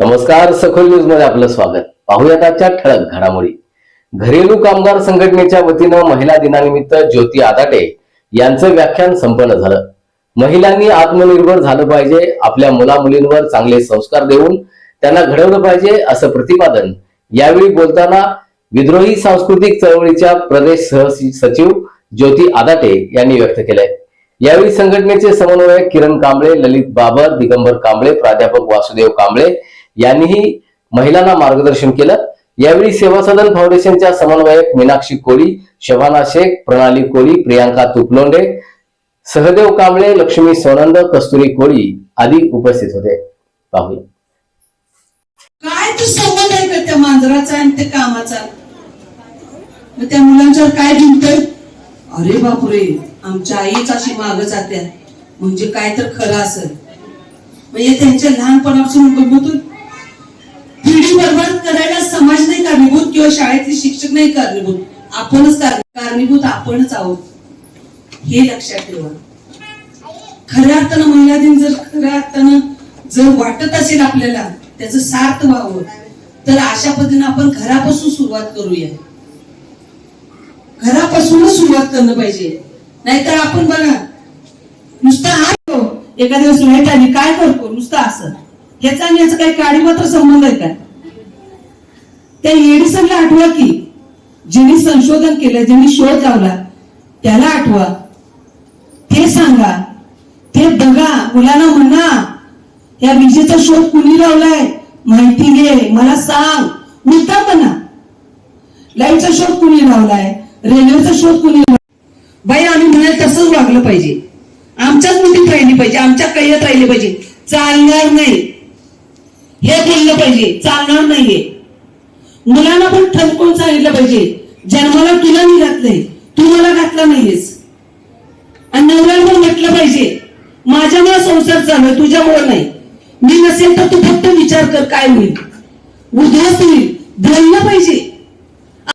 नमस्कार सखोल न्यूजमध्ये आपलं स्वागत. पाहुयात आजच्या ठळक घडामोडी. घरेलू कामगार संघटनेच्या वतीनं महिला दिनानिमित्त ज्योती आदाटे यांचं व्याख्यान संपन्न झालं. महिलांनी आत्मनिर्भर झालं पाहिजे आपल्या मुला मुलींवर चांगले संस्कार देऊन त्यांना घडवलं पाहिजे असं प्रतिपादन यावेळी बोलताना विद्रोही सांस्कृतिक चळवळीच्या प्रदेश सह सचिव ज्योती आदाटे यांनी व्यक्त केलंय. यावेळी संघटनेचे समन्वयक किरण कांबळे ललित बाबर दिगंबर कांबळे प्राध्यापक वासुदेव कांबळे यांनीही महिलांना मार्गदर्शन केलं. यावेळी सेवा सदन फाउंडेशनच्या समन्वयक मीनाक्षी कोळी शबाना शेख प्रणाली कोळी प्रियांका तुपलोंडे सहदेव कांबळे लक्ष्मी सोनंद कस्तुरी कोळी आदी उपस्थित होते. पाहूया. काय तो संबंध आहे का त्या मांजराचा आणि त्या कामाचा? मग त्या मुलांच्यावर काय भिंतय अरे बापरे आमच्या आईच अशी माग जात्या. म्हणजे काय तर खरं असं म्हणजे त्यांच्या लहानपणापासून गमतून किंवा शाळेतले शिक्षक नाही कारणीभूत. आपणच कारणीभूत आपणच आहोत. हे लक्षात ठेवा. खऱ्या अर्थानं महिला दिन जर खऱ्या अर्थानं जर वाटत असेल आपल्याला त्याचं सार्थ व्हावं तर अशा पद्धतीने आपण घरापासून सुरुवात करूया. घरापासूनच सुरुवात करणं पाहिजे. नाहीतर आपण बघा नुसता हा एका दिवस लाइट आली काय करतो? नुसतं असं. ह्याचा आणि याचा काही काळी मात्र संबंध आहे का? त्या एडिसनला आठवा की ज्यांनी संशोधन केलं ज्यांनी शोध लावला त्याला आठवा. ते सांगा ते बघा मुलांना म्हणा या विजेचा शोध कुणी लावलाय? माहिती घे मला सांग. मुद्दा म्हणा लाईटचा शोध कुणी लावलाय? रेल्वेचा शोध कुणी बाई आम्ही म्हणाल तसंच वागलं पाहिजे. आमच्याच मुलीत राहिली पाहिजे आमच्या कैयत राहिली पाहिजे. चालणार नाही. हे बोललं पाहिजे चालणार नाहीये. मुलांना पण ठणकून सांगितलं पाहिजे. जन्माला तुला मी घातलंय. तू मला घातला नाहीयेस. आणि नवऱ्याला पण म्हटलं पाहिजे माझ्यामुळे संसार चालू आहे तुझ्यामुळे नाही. मी नसेल तर तू फक्त विचार कर काय होईल. उद्ध्वस्त होईल. बोललं पाहिजे.